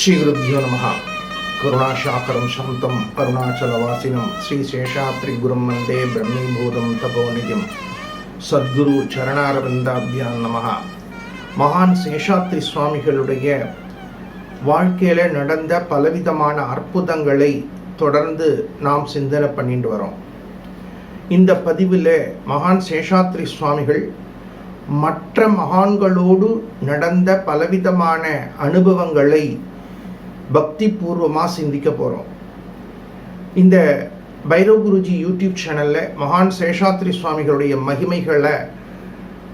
ஸ்ரீகுருபியோ நம கருணாசாக்கரம் சாந்தம் கருணாச்சலவாசினம் ஸ்ரீ சேஷாத்ரி குரும் வந்தே பிரம்மீபூதம் தபோநிதியம் சத்குரு சரணாரவிந்தாபியான் நம மகான் சேஷாத்ரி சுவாமிகளுடைய வாழ்க்கையில் நடந்த பலவிதமான அற்புதங்களை தொடர்ந்து நாம் சிந்தனை பண்ணிட்டு வரோம். இந்த பதிவில் மகான் சேஷாத்ரி சுவாமிகள் மற்ற மகான்களோடு நடந்த பலவிதமான அனுபவங்களை பக்தி பூர்வமாக சிந்திக்க போகிறோம் இந்த பைரவ் குருஜி யூடியூப் சேனலில் மகான் சேஷாத்ரி சுவாமிகளுடைய மகிமைகளை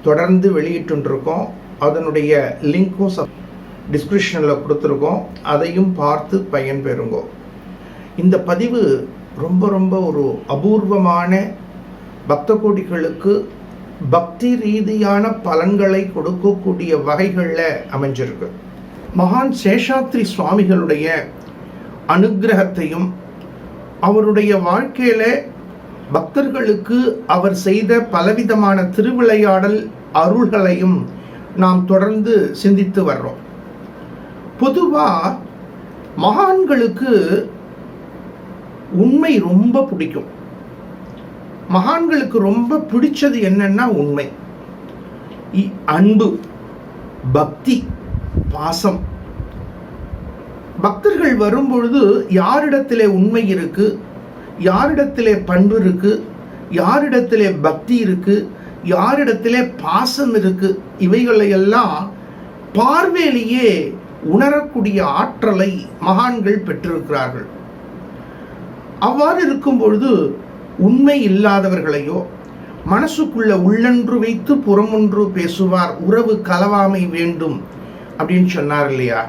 தொடர்ந்து வெளியிட்டுருக்கோம் அதனுடைய லிங்க்கும் சப் டிஸ்கிரிப்ஷனில் கொடுத்துருக்கோம். அதையும் பார்த்து பயன்பெறுங்கோ இந்த பதிவு ரொம்ப ரொம்ப ஒரு அபூர்வமான பக்த கோடிகளுக்கு பக்தி ரீதியான பலன்களை கொடுக்கக்கூடிய வகைகளில் அமைஞ்சிருக்கு. மகான் சேஷாத்ரி சுவாமிகளுடைய அனுக்கிரகத்தையும் அவருடைய வாழ்க்கையில பக்தர்களுக்கு அவர் செய்த பலவிதமான திருவிளையாடல் அருள்களையும் நாம் தொடர்ந்து சிந்தித்து வர்றோம். பொதுவாக மகான்களுக்கு உண்மை ரொம்ப பிடிக்கும். மகான்களுக்கு ரொம்ப பிடிச்சது என்னன்னா உண்மை. அன்பு பக்தி. பாசம் பக்தர்கள் வரும்பொழுது யாரிடத்திலே உண்மை இருக்கு? யாரிடத்திலே பண்பு இருக்கு? யாரிடத்திலே பக்தி இருக்கு? யாரிடத்திலே பாசம் இருக்கு? இவைகளையெல்லாம் பார்வையிலேயே உணரக்கூடிய ஆற்றலை மகான்கள் பெற்றிருக்கிறார்கள். அவ்வாறு இருக்கும் பொழுது உண்மை இல்லாதவர்களையோ மனசுக்குள்ள உள்ளன்று வைத்து புறமொன்று பேசுவார் உறவு கலவாமை வேண்டும். அப்படின்னு சொன்னார் இல்லையா?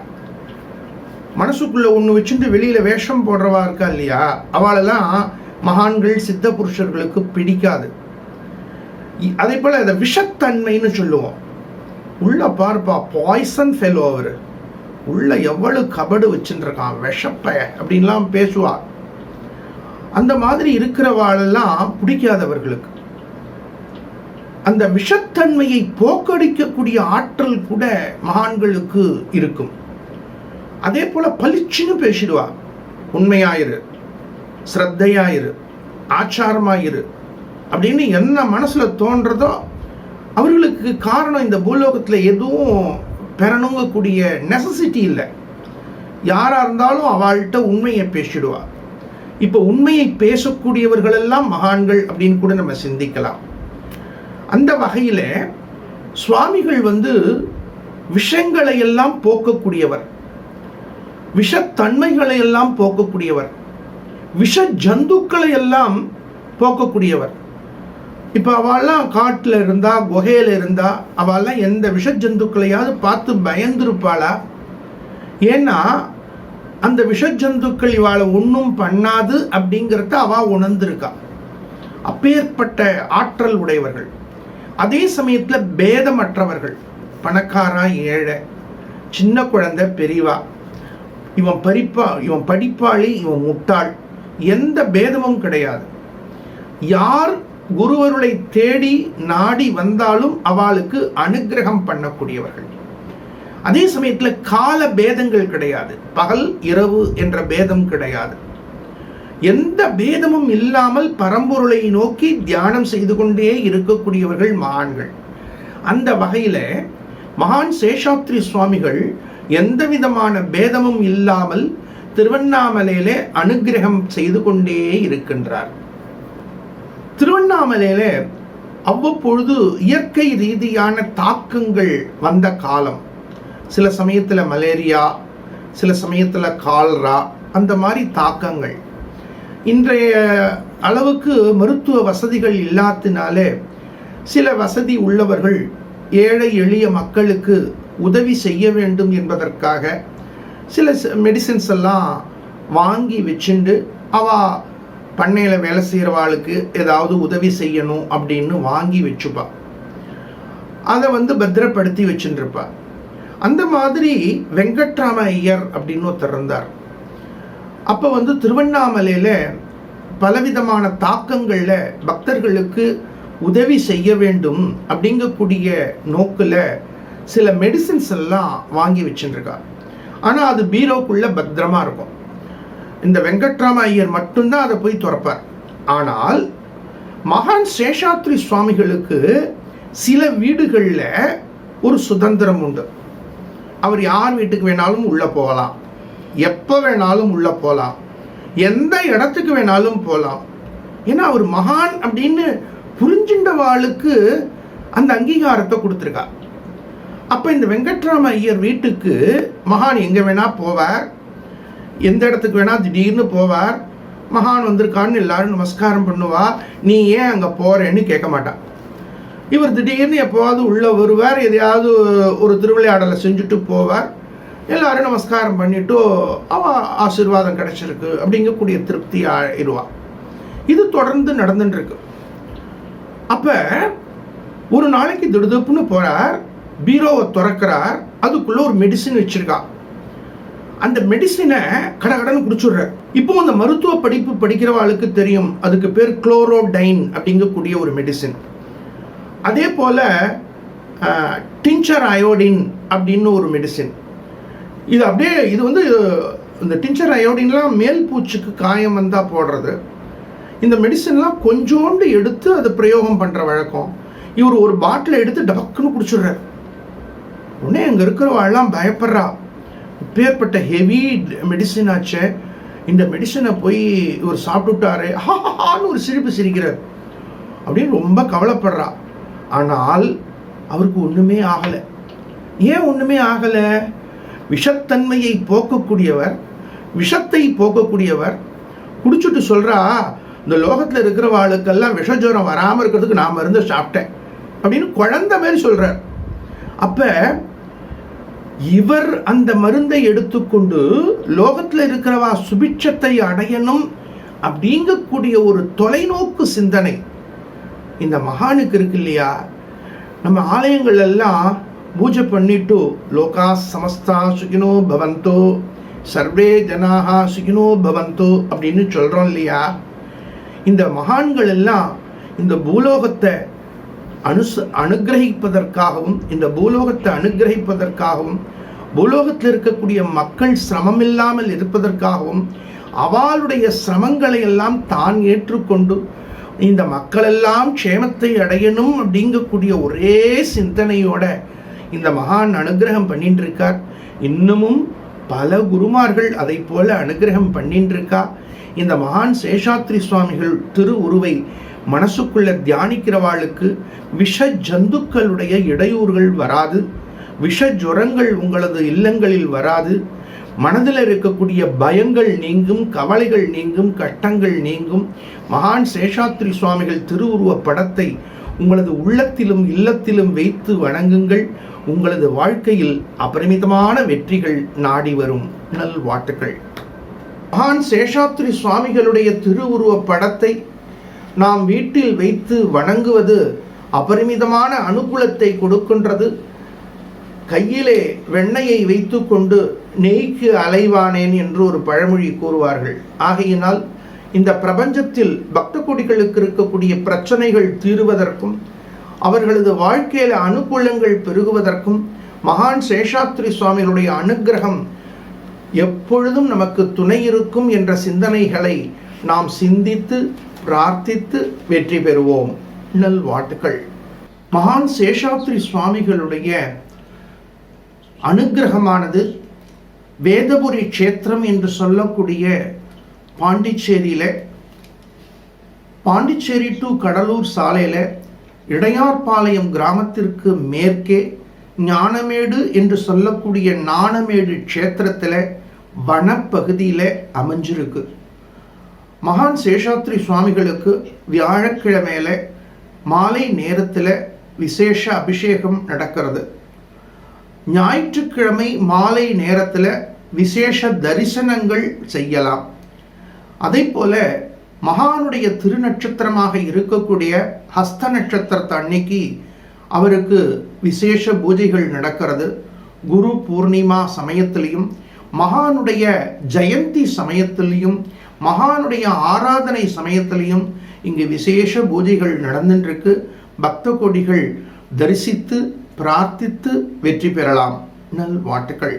மனசுக்குள்ள ஒன்று வச்சுட்டு வெளியில வேஷம் போடுறவா இருக்கா இல்லையா? அவளெல்லாம் மகான்கள் சித்த புருஷர்களுக்கு பிடிக்காது. அதே போல் அதை விஷத்தன்மைன்னு சொல்லுவோம். உள்ள பார்ப்பா பாய்சன் ஃபெலோ அவர். உள்ள எவ்வளவு கபடு வச்சுருக்கான் விஷப்பய அப்படின்லாம் பேசுவார் அந்த மாதிரி இருக்கிறவாளெல்லாம் பிடிக்காதவர்களுக்கு. அந்த விஷத்தன்மையை போக்கடிக்கக்கூடிய ஆற்றல் கூட மகான்களுக்கு இருக்கும். அதே போல பளிச்சுன்னு பேசிடுவா. உண்மையாயிரு ஸ்ரத்தையாயிரு ஆச்சாரமாயிரு அப்படின்னு என்ன மனசுல தோன்றதோ அவர்களுக்கு காரணம் இந்த பூலோகத்தில் எதுவும் பெறணுங்கக்கூடிய நெசசிட்டி இல்லை. யாரா இருந்தாலும் அவள்கிட்ட உண்மையை பேசிடுவா. இப்போ உண்மையை பேசக்கூடியவர்களெல்லாம் மகான்கள் அப்படின்னு கூட நம்ம சிந்திக்கலாம். அந்த வகையில் சுவாமிகள் வந்து விஷங்களை எல்லாம் போக்கக்கூடியவர். விஷத்தன்மைகளை எல்லாம் போக்கக்கூடியவர். விஷ ஜந்துக்களை எல்லாம் போக்கக்கூடியவர். இப்போ அவெல்லாம் காட்டில் இருந்தா குகையில் இருந்தா அவெல்லாம் எந்த விஷ ஜந்துக்களையாவது பார்த்து பயந்துருப்பாளா? ஏன்னா அந்த விஷ ஜந்துக்கள் இவாளை ஒன்றும் பண்ணாது அப்படிங்கிறத அவ உணர்ந்திருக்கா. அப்பேற்பட்ட ஆற்றல் உடையவர்கள். அதே சமயத்தில் பேதமற்றவர்கள். பணக்காரா ஏழை. சின்ன குழந்தை பெரியவா. இவன் பறிப்பா இவன் படிப்பாளி இவன் முட்டாள். எந்த பேதமும் கிடையாது. யார் குருவருளை தேடி நாடி வந்தாலும் அவளுக்கு அனுக்கிரகம் பண்ணக்கூடியவர்கள். அதே சமயத்தில் கால பேதங்கள் கிடையாது. பகல் இரவு என்ற பேதம் கிடையாது. எந்த பேதமும் இல்லாமல் பரம்பொருளை நோக்கி தியானம் செய்து கொண்டே இருக்கக்கூடியவர்கள் மகான்கள். அந்த வகையில் மகான் சேஷாத்ரி சுவாமிகள் எந்த விதமான பேதமும் இல்லாமல் திருவண்ணாமலையிலே அனுக்கிரகம் செய்து கொண்டே இருக்கின்றார். திருவண்ணாமலையிலே அவ்வப்பொழுது இயற்கை ரீதியான தாக்கங்கள் வந்த காலம். சில சமயத்தில் மலேரியா சில சமயத்தில் கால்ரா அந்த மாதிரி தாக்கங்கள். இன்றைய அளவுக்கு மருத்துவ வசதிகள் இல்லாதனாலே சில வசதி உள்ளவர்கள் ஏழை எளிய மக்களுக்கு உதவி செய்ய வேண்டும் என்பதற்காக சில மெடிசின்ஸ் எல்லாம் வாங்கி வச்சுண்டு அவ பண்ணையில் வேலை செய்கிறவாளுக்கு ஏதாவது உதவி செய்யணும் அப்படின்னு வாங்கி வச்சுப்பா. அதை வந்து பத்திரப்படுத்தி வச்சுருப்பா அந்த மாதிரி வெங்கட்ராம ஐயர் அப்படின்னு ஒருத்தர் இருந்தார். அப்போ வந்து திருவண்ணாமலையில் பலவிதமான தாக்கங்களில் பக்தர்களுக்கு உதவி செய்ய வேண்டும் அப்படிங்கக்கூடிய நோக்கில் சில மெடிசின்ஸ் எல்லாம் வாங்கி வச்சுருக்கா ஆனால் அது பீரோக்குள்ளே பத்திரமா இருக்கும். இந்த வெங்கட்ராம ஐயர் மட்டும்தான் அதை போய் திறப்பார். ஆனால் மகான் சேஷாத்ரி சுவாமிகளுக்கு சில வீடுகளில் ஒரு சுதந்திரம் உண்டு. அவர் யார் வீட்டுக்கு வேணாலும் உள்ளே போகலாம். எப்போ வேணாலும் உள்ளே போகலாம் எந்த இடத்துக்கு வேணாலும் போகலாம் ஏன்னா அவர் மகான் அப்படின்னு புரிஞ்சின்றவாளுக்கு அந்த அங்கீகாரத்தை கொடுத்துருக்கா. அப்போ இந்த வெங்கட்ராம ஐயர் வீட்டுக்கு மகான் எங்கே வேணால் போவார். எந்த இடத்துக்கு வேணால் திடீர்னு போவார். மகான் வந்திருக்கான்னு எல்லாரும் நமஸ்காரம் பண்ணுவா. நீ ஏன் அங்கே போகிறேன்னு கேட்க மாட்டான் இவர் திடீர்னு எப்போவாவது உள்ளே வருவார். எதையாவது ஒரு திருவிளையாடலை செஞ்சுட்டு போவார். எல்லாரும் நமஸ்காரம் பண்ணிட்டு அவன் ஆசீர்வாதம் கிடைச்சிருக்கு அப்படிங்கக்கூடிய திருப்தி ஆயிடுவான் இது தொடர்ந்து நடந்துட்டுருக்கு அப்போ ஒரு நாளைக்கு திடுதுப்புன்னு போகிறார் பீரோவை திறக்கிறார் அதுக்குள்ளே ஒரு மெடிசின் வச்சுருக்கா. அந்த மெடிசினை கடகடன்னு குடிச்சுடுறார் இப்போ அந்த மருத்துவ படிப்பு படிக்கிறவாளுக்கு தெரியும். அதுக்கு பேர் குளோரோடைன் அப்படிங்கக்கூடிய ஒரு மெடிசின் அதே போல் டிஞ்சர் அயோடின் அப்படின்னு ஒரு மெடிசின் இது அப்படியே இது வந்து இந்த டின்ச்சர் அயோடின்லாம் மேல் பூச்சுக்கு காயம் வந்தால் போடுறது. இந்த மெடிசன்லாம் கொஞ்சோண்டு எடுத்து அதை பிரயோகம் பண்ணுற வழக்கம். இவர் ஒரு பாட்டில் எடுத்து டபக்குன்னு குடிச்சிடுறாரு. உடனே அங்கே இருக்கிறவாள்லாம் பயப்படுறா. இப்பேற்பட்ட ஹெவி மெடிசின் ஆச்சு. இந்த மெடிசனை போய் இவர் சாப்பிட்டுட்டாரு. ஹான்னு ஒரு சிரிப்பு சிரிக்கிறார். அப்படின்னு ரொம்ப கவலைப்படுறா. ஆனால் அவருக்கு ஒன்றுமே ஆகலை. ஏன் ஒன்றுமே ஆகலை? விஷத்தன்மையை போக்கக்கூடியவர் விஷத்தை போக்கக்கூடியவர். குடிச்சுட்டு சொல்கிறா இந்த லோகத்தில் இருக்கிறவாளுக்கெல்லாம் விஷஜுரம் வராமல் இருக்கிறதுக்கு நான் மருந்து சாப்பிட்டேன் அப்படின்னு குழந்த மாதிரி சொல்கிறார் அப்போ இவர் அந்த மருந்தை எடுத்துக்கொண்டு லோகத்தில் இருக்கிறவா சுபிட்சத்தை அடையணும் அப்படிங்கக்கூடிய ஒரு தொலைநோக்கு சிந்தனை இந்த மகானுக்கு இருக்கு இல்லையா? நம்ம ஆலயங்கள் எல்லாம் பூஜை பண்ணிட்டு லோகா சமஸ்தா சுகினோ பவந்தோ சர்வே ஜனாகா சுகினோ பவந்தோ அப்படின்னு சொல்கிறோம் இல்லையா? இந்த மகான்கள் எல்லாம் இந்த பூலோகத்தை அனுச அனுகிரகிப்பதற்காகவும் இந்த பூலோகத்தை அனுகிரகிப்பதற்காகவும் பூலோகத்தில் இருக்கக்கூடிய மக்கள் சிரமம் இல்லாமல் இருப்பதற்காகவும் அவளுடைய சிரமங்களை எல்லாம் தான் ஏற்றுக்கொண்டு இந்த மக்களெல்லாம் க்ஷேமத்தை அடையணும் அப்படிங்கக்கூடிய ஒரே சிந்தனையோட இந்த மகான் அனுகிரகம் பண்ணிட்டு இருக்கார் இன்னமும் பல குருமார்கள் அதை போல அனுகிரகம் பண்ணிட்டு இருக்கா இந்த மகான் சேஷாத்ரி சுவாமிகள் திரு உருவை மனசுக்குள்ள தியானிக்கிறவாளுக்கு விஷ ஜந்துக்களுடைய இடையூறுகள் வராது. விஷ ஜுரங்கள் உங்களது இல்லங்களில் வராது. மனதில் இருக்கக்கூடிய பயங்கள் நீங்கும் கவலைகள் நீங்கும் கஷ்டங்கள் நீங்கும். மகான் சேஷாத்ரி சுவாமிகள் திருவுருவ படத்தை உங்களது உள்ளத்திலும் இல்லத்திலும் வைத்து வணங்குங்கள். உங்களது வாழ்க்கையில் அபரிமிதமான வெற்றிகள் நாடி வரும். நல்வாழ்த்துக்கள் மகான் சேஷாத்ரி சுவாமிகளுடைய திருவுருவப் படத்தை நாம் வீட்டில் வைத்து வணங்குவது அபரிமிதமான அனுகூலத்தை கொடுக்கின்றது. கையிலே வெண்ணையை வைத்துக்கொண்டு நெய்க்கு அலைவானேன் என்று ஒரு பழமொழி கூறுவார்கள். ஆகையினால் இந்த பிரபஞ்சத்தில் பக்த கொடிகளுக்கு இருக்கக்கூடிய பிரச்சனைகள் தீருவதற்கும் அவர்களது வாழ்க்கையில் அனுகூலங்கள் பெருகுவதற்கும் மகான் சேஷாத்ரி சுவாமிகளுடைய அனுகிரகம் எப்பொழுதும் நமக்கு துணை இருக்கும் என்ற சிந்தனைகளை நாம் சிந்தித்து பிரார்த்தித்து வெற்றி பெறுவோம். நல்வாழ்த்துக்கள் மகான் சேஷாத்ரி சுவாமிகளுடைய அனுகிரகமானது வேதபுரி க்ஷேத்திரம் என்று சொல்லக்கூடிய பாண்டிச்சேரியில் பாண்டிச்சேரி டு கடலூர் சாலையில் இடையார்பாளையம் கிராமத்திற்கு மேற்கே ஞானமேடு என்று சொல்லக்கூடிய ஞானமேடு க்ஷேத்திரத்தில் வனப்பகுதியில் அமைஞ்சிருக்கு. மகான் சேஷாத்ரி சுவாமிகளுக்கு வியாழக்கிழமையில மாலை நேரத்தில் விசேஷ அபிஷேகம் நடக்கிறது. ஞாயிற்றுக்கிழமை மாலை நேரத்தில் விசேஷ தரிசனங்கள் செய்யலாம். அதே போல மகானுடைய திருநட்சத்திரமாக இருக்கக்கூடிய ஹஸ்த நட்சத்திரத்தை அன்னைக்கு அவருக்கு விசேஷ பூஜைகள் நடக்கிறது. குரு பூர்ணிமா சமயத்திலையும் மகானுடைய ஜெயந்தி சமயத்திலையும் மகானுடைய ஆராதனை சமயத்திலையும் இங்கு விசேஷ பூஜைகள் நடந்துருக்கு பக்த கோடிகள் தரிசித்து பிரார்த்தித்து வெற்றி பெறலாம். நல் வாழ்த்துக்கள்.